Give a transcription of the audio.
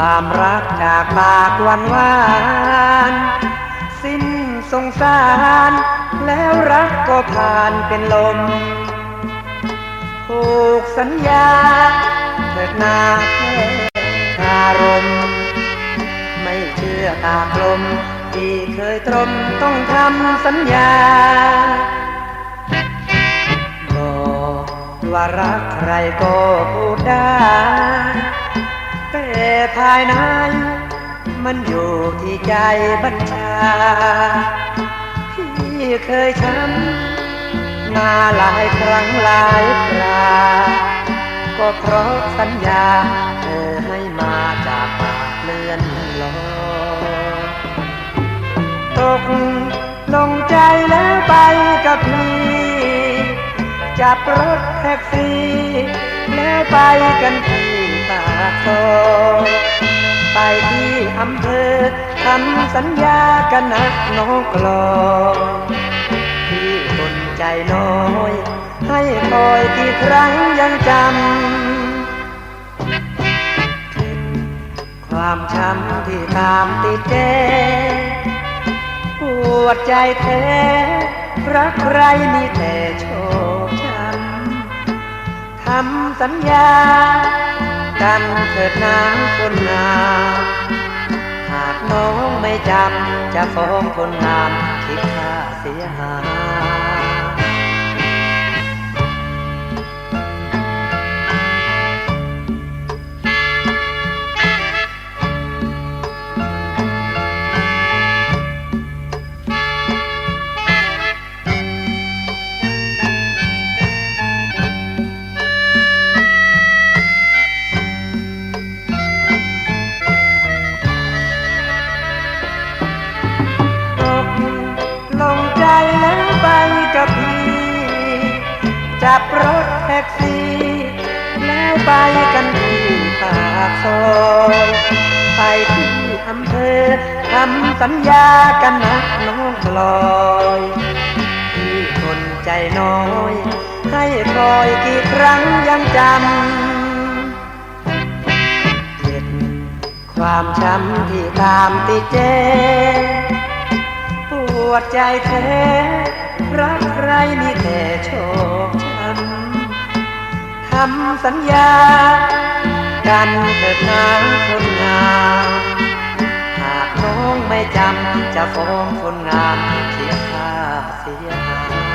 ความรักจากปากวันวาน สิ้นสงสาร แล้วรักก็ผ่านเป็นลมผูกสัญญาเถิดนาแค่คารมไม่เชื่อตากลม ที่เคยตรมต้องทำสัญญาบอกว่ารักใครก็พูดได้ แต่ภายในมันอยู่ที่ใจบัญชาพี่เคยช้ำมาหลายครั้งหลายครา ก็เพราะสัญญาเธอให้มาจากปากเลื่อนลอยตกลงใจแล้วไปกับพี่ จับรถแท็กซี่ แล้วไปกันที สัญญากันนะน้องกลอยที่คนใจน้อย ให้คอยกี่ครั้งยังจำความช้ำที่ตามติดเจปวดใจแท้รักใครมีแต่โชคช้ำทำสัญญา กันเถิดน้ำคนงา จำจะฟ้องคนงามคิดค่าเสียหาย จับรถแท็กซี่ แล้วไปกันที่ปากซอยไปที่อำเภอทำสัญญากันนะน้องลอยที่คนใจน้อย ให้คอยกี่ครั้งยังจำเจ็บความช้ำที่ตามติดเจ็ปวดใจแท้ำทำสัญญา กันเถิดนางคนงามหากน้องไม่จำจะฟ้องคนงามเทียค่าเสียหาย